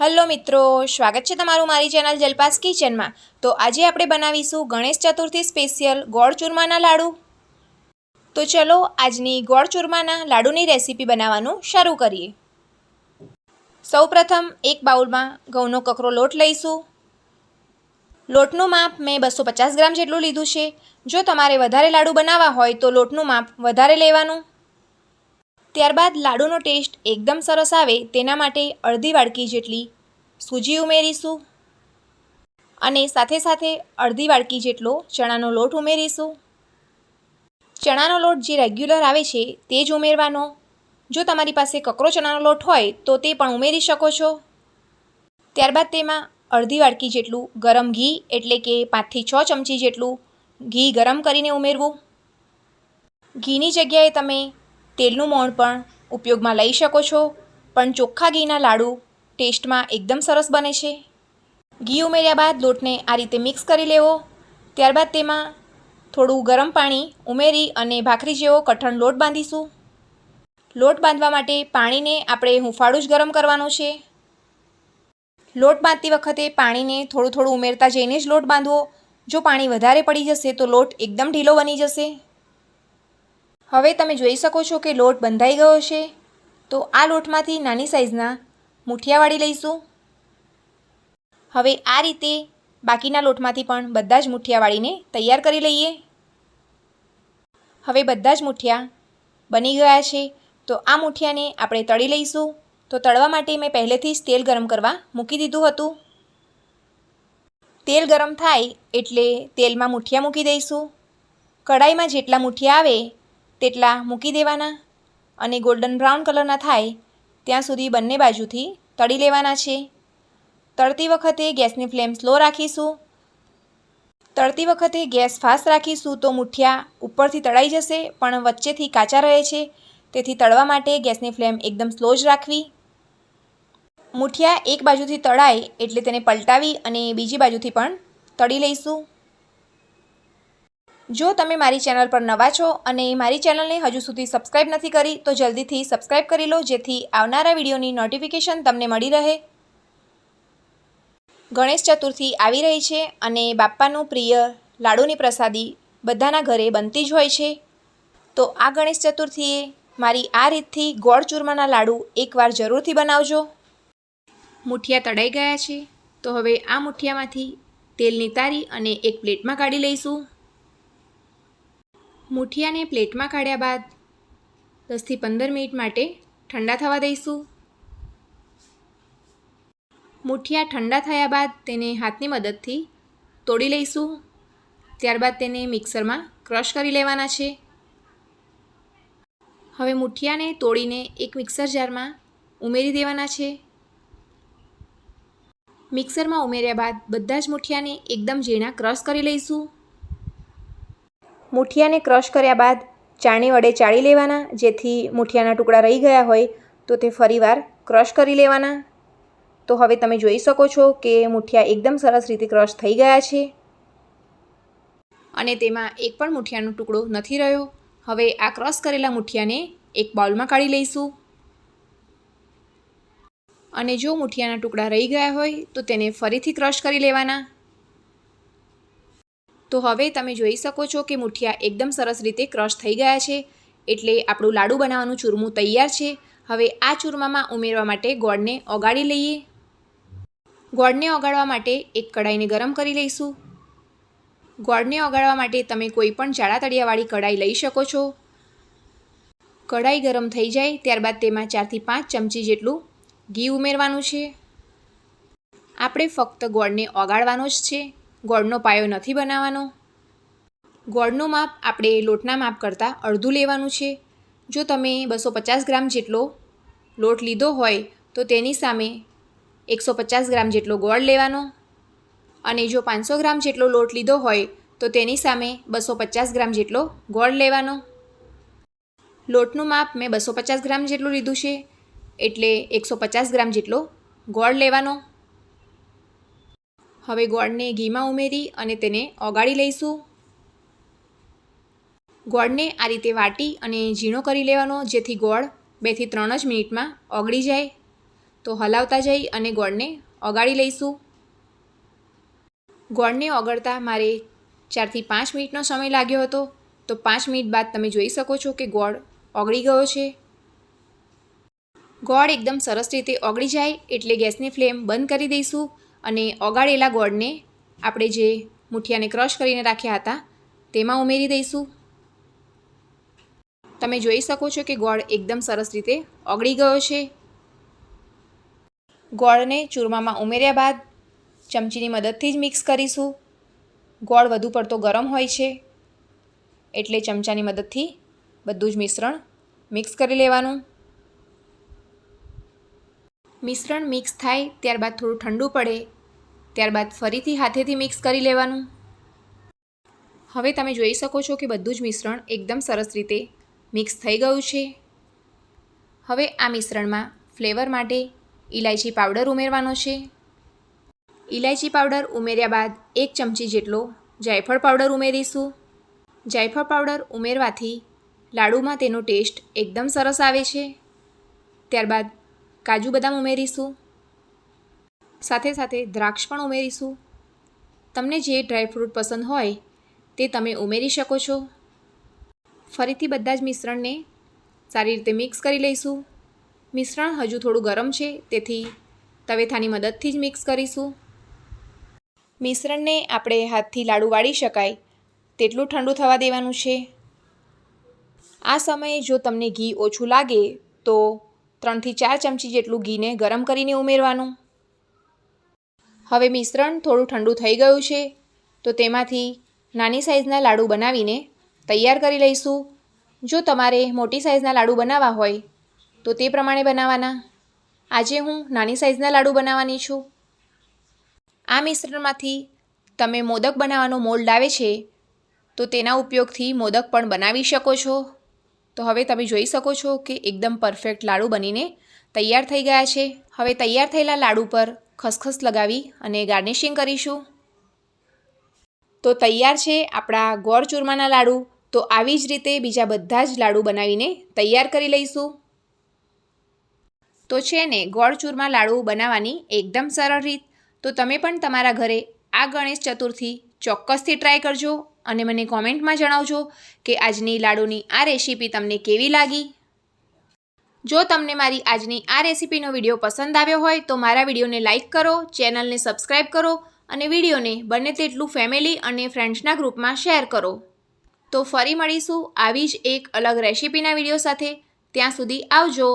Hello મિત્રો, સ્વાગત છે તમારું મારી ચેનલ જલપાસ કિચનમાં. તો આજે આપણે બનાવીશું ગણેશ ચતુર્થી સ્પેશિયલ ગોળ ચૂરમાના લાડુ. તો ચલો આજની ગોળ ચૂરમાના લાડુની રેસીપી બનાવવાનું શરૂ કરીએ. સૌપ્રથમ એક બાઉલમાં ઘઉંનો કકરો લોટ લઈશું. લોટનું માપ મેં બસો પચાસ ગ્રામ જેટલું લીધું છે. જો તમારે વધારે લાડુ બનાવવા હોય તો લોટનું માપ વધારે લેવાનું. ત્યારબાદ લાડુનો ટેસ્ટ એકદમ સરસ આવે તેના માટે અડધી વાડકી જેટલી સૂજી ઉમેરીશું અને સાથે સાથે અડધી વાડકી જેટલો ચણાનો લોટ ઉમેરીશું. ચણાનો લોટ જે રેગ્યુલર આવે છે તે જ ઉમેરવાનો. જો તમારી પાસે કકરો ચણાનો લોટ હોય તો તે પણ ઉમેરી શકો છો. ત્યારબાદ તેમાં અડધી વાડકી જેટલું ગરમ ઘી એટલે કે પાંચથી છ ચમચી જેટલું ઘી ગરમ કરીને ઉમેરવું. ઘીની જગ્યાએ તમે તેલનું મોણ પણ ઉપયોગમાં લઈ શકો છો, પણ ચોખ્ખા ઘીના લાડુ ટેસ્ટમાં એકદમ સરસ બને છે. ઘી ઉમેર્યા બાદ લોટને આ રીતે મિક્સ કરી લેવો, ત્યારબાદ તેમાં થોડું ગરમ પાણી ઉમેરી અને ભાખરી જેવો કઠણ લોટ બાંધીશું. લોટ બાંધવા માટે પાણીને આપણે હુંફાળું જ ગરમ કરવાનું છે. લોટ બાંધતી વખતે પાણીને થોડું થોડું ઉમેરતા જઈને જ લોટ બાંધવો, જો પાણી વધારે પડી જશે તો લોટ એકદમ ઢીલો બની જશે. હવે તમે જોઈ શકો છો કે લોટ બંધાઈ ગયો છે. તો આ લોટમાંથી નાની સાઈઝના મુઠિયા વાળી લઈશું. હવે આ રીતે બાકીના લોટમાંથી પણ બધા જ મુઠિયા વાળીને તૈયાર કરી લઈએ. હવે બધા જ મુઠિયા બની ગયા છે. તો આ મુઠિયાને આપણે તળી લઈશું. તો તળવા માટે મેં પહેલેથી જ તેલ ગરમ કરવા મૂકી દીધું હતું. તેલ ગરમ થાય એટલે તેલમાં મુઠિયા મૂકી દઈશું. કઢાઈમાં જેટલા મુઠિયા આવે તેટલા મૂકી દેવાના અને ગોલ્ડન બ્રાઉન કલરના થાય, ત્યાં સુધી બંને બાજુથી તળી લેવાના છે. તળતી વખતે ગેસની ફ્લેમ સ્લો રાખીશું. તળતી વખતે ગેસ ફાસ્ટ રાખીશું તો મુઠિયા ઉપરથી તળાઈ જશે, પણ વચ્ચેથી કાચા રહે છે, તેથી તળવા માટે ગેસની ફ્લેમ એકદમ સ્લો જ રાખવી. મુઠિયા એક બાજુથી તળાય એટલે તેને પલટાવી અને બીજી બાજુથી પણ તળી લઈશું. જો તમે મારી ચેનલ પર નવા છો અને મારી ચેનલને હજુ સુધી સબસ્ક્રાઈબ નથી કરી, તો જલ્દીથી સબસ્ક્રાઈબ કરી લો, જેથી આવનારા વિડીયોની નોટિફિકેશન તમને મળી રહે. ગણેશ ચતુર્થી આવી રહી છે અને બાપ્પાનું પ્રિય લાડુની પ્રસાદી બધાના ઘરે બનતી જ હોય છે. તો આ ગણેશ ચતુર્થીએ મારી આ રીતથી ગોળ ચૂરમાના લાડુ એકવાર જરૂરથી બનાવજો. મુઠિયા તળાઈ ગયા છે. તો હવે આ મુઠિયામાંથી તેલ નિતારી અને એક પ્લેટમાં કાઢી લઈશું. મુઠિયાને પ્લેટમાં કાઢ્યા બાદ દસથી પંદર મિનિટ માટે ઠંડા થવા દઈશું. મુઠિયા ઠંડા થયા બાદ તેને હાથની મદદથી તોડી લઈશું. ત્યારબાદ તેને મિક્સરમાં ક્રશ કરી લેવાના છે. હવે મુઠિયાને તોડીને એક મિક્સર જારમાં ઉમેરી દેવાના છે. મિક્સરમાં ઉમેર્યા બાદ બધા જ મુઠિયાને એકદમ ઝીણા ક્રશ કરી લઈશું. મુઠિયાને ક્રશ કર્યા બાદ ચાણી વડે ચાળી લેવાના. જેથી મુઠિયાના ટુકડા રહી ગયા હોય તો તે ફરીવાર ક્રશ કરી લેવાના. તો હવે તમે જોઈ શકો છો કે મુઠિયા એકદમ સરસ રીતે ક્રશ થઈ ગયા છે. અને તેમાં એક પણ મુઠિયાનો ટુકડો નથી રહ્યો. હવે આ ક્રશ કરેલા મુઠિયાને એક બાઉલમાં કાઢી લઈશું. અને જો મુઠિયાના ટુકડા રહી ગયા હોય તો તેને ફરીથી ક્રશ કરી લેવાના. તો હવે તમે જોઈ શકો છો કે મુઠિયા એકદમ સરસ રીતે ક્રશ થઈ ગયા છે. એટલે આપણું લાડુ બનાવવાનું ચૂરમું તૈયાર છે. હવે આ ચૂરમામાં ઉમેરવા માટે ગોળને ઓગાળી લઈએ. ગોળને ઓગાળવા માટે એક કડાઈને ગરમ કરી લઈશું. ગોળને ઓગાળવા માટે તમે કોઈ પણ જાડા તળિયાવાળી કઢાઈ લઈ શકો છો. કડાઈ ગરમ થઈ જાય ત્યારબાદ તેમાં ચારથી પાંચ ચમચી જેટલું ઘી ઉમેરવાનું છે. આપણે ફક્ત ગોળને ઓગાળવાનો જ છે. ગોળનો પાયો નથી બનાવવાનો. ગોળનું માપ આપણે લોટના માપ કરતાં અડધું લેવાનું છે. જો તમે બસો પચાસ ગ્રામ જેટલો લોટ લીધો હોય, તો તેની સામે એકસો પચાસ ગ્રામ જેટલો ગોળ લેવાનો. અને જો પાંચસો ગ્રામ જેટલો લોટ લીધો હોય, તો તેની સામે બસો પચાસ ગ્રામ જેટલો ગોળ લેવાનો. લોટનું માપ મેં બસો પચાસ ગ્રામ જેટલું લીધું છે, એટલે એકસો પચાસ ગ્રામ જેટલો ગોળ લેવાનો. હવે ગોળને ઘીમાં ઉમેરી અને તેને ઓગાળી લઈશું. ગોળને આ રીતે વાટી અને ઝીણો કરી લેવાનો, જેથી ગોળ બેથી ત્રણ જ મિનિટમાં ઓગળી જાય. તો હલાવતા જઈ અને ગોળને ઓગાળી લઈશું. ગોળને ઓગળતા મારે ચારથી પાંચ મિનિટનો સમય લાગ્યો હતો. તો પાંચ મિનિટ બાદ તમે જોઈ શકો છો કે ગોળ ઓગળી ગયો છે. ગોળ એકદમ સરસ રીતે ઓગળી જાય એટલે ગેસની ફ્લેમ બંધ કરી દઈશું. અને ઓગાળેલા ગોળને આપણે જે મુઠિયાને ક્રશ કરીને રાખ્યા હતા, તેમાં ઉમેરી દઈશું. તમે જોઈ શકો છો કે ગોળ એકદમ સરસ રીતે ઓગળી ગયો છે. ગોળને ચૂરમામાં ઉમેર્યા બાદ ચમચીની મદદથી જ મિક્સ કરીશું. ગોળ વધુ પડતો ગરમ હોય છે, એટલે ચમચાની મદદથી બધું જ મિશ્રણ મિક્સ કરી લેવાનું. મિશ્રણ મિક્સ થાય, ત્યારબાદ થોડું ઠંડુ પડે. ત્યારબાદ ફરીથી હાથેથી મિક્સ કરી લેવાનું. હવે તમે જોઈ શકો છો કે બધું જ મિશ્રણ એકદમ સરસ રીતે મિક્સ થઈ ગયું છે. હવે આ મિશ્રણમાં ફ્લેવર માટે ઇલાયચી પાવડર ઉમેરવાનો છે. ઇલાયચી પાવડર ઉમેર્યા બાદ એક ચમચી જેટલો જાયફળ પાવડર ઉમેરીશું. જાયફળ પાવડર ઉમેરવાથી લાડુમાં તેનો ટેસ્ટ એકદમ સરસ આવે છે. ત્યારબાદ કાજુ બદામ ઉમેરીશું. સાથે સાથે દ્રાક્ષ પણ ઉમેરીશું. તમને જે ડ્રાયફ્રૂટ પસંદ હોય તે તમે ઉમેરી શકો છો. ફરીથી બધા જ મિશ્રણને સારી રીતે મિક્સ કરી લઈશું. મિશ્રણ હજુ થોડું ગરમ છે, તેથી તવેથાની મદદથી જ મિક્સ કરીશું. મિશ્રણને આપણે હાથથી લાડુ વાળી શકાય તેટલું ઠંડુ થવા દેવાનું છે. આ સમયે જો તમને ઘી ઓછું લાગે તો ત્રણથી ચાર ચમચી જેટલું ઘીને ગરમ કરીને ઉમેરવાનું. હવે મિશ્રણ થોડું ઠંડુ થઈ ગયું છે, તો તેમાંથી નાની સાઇઝના લાડુ બનાવીને તૈયાર કરી લઈશું. જો તમારે મોટી સાઇઝના લાડુ બનાવવા હોય, તો તે પ્રમાણે બનાવવાના. આજે હું નાની સાઇઝના લાડુ બનાવવાની છું. આ મિશ્રણમાંથી તમે મોદક બનાવવાનો મોલ્ડ આવે છે, તો તેના ઉપયોગથી મોદક પણ બનાવી શકો છો. તો હવે તમે જોઈ શકો છો કે એકદમ પરફેક્ટ લાડુ બનીને તૈયાર થઈ ગયા છે. હવે તૈયાર થયેલા લાડુ પર ખસખસ લગાવી અને ગાર્નિશિંગ કરીશું. તો તૈયાર છે આપણા ગોળ ચૂરમાના લાડુ. તો આવી જ રીતે બીજા બધા જ લાડુ બનાવીને તૈયાર કરી લઈશું. તો છે ને, ગોળ ચૂરમા લાડુ બનાવવાની એકદમ સરળ રીત. તો તમે પણ તમારા ઘરે આ ગણેશ ચતુર્થી ચોક્કસથી ટ્રાય કરજો. અને મને કોમેન્ટમાં જણાવજો કે આજની લાડુની આ રેસીપી તમને કેવી લાગી. જો તમને મારી આજની આ રેસીપીનો વીડિયો પસંદ આવ્યો હોય તો મારા વિડીયોને લાઇક કરો, ચેનલને સબસ્ક્રાઈબ કરો અને વિડીયોને બને તેટલું ફેમિલી અને ફ્રેન્ડ્સના ગ્રુપમાં શેર કરો. તો ફરી મળીશું આવી જ એક અલગ રેસીપીના વીડિયો સાથે. ત્યાં સુધી આવજો.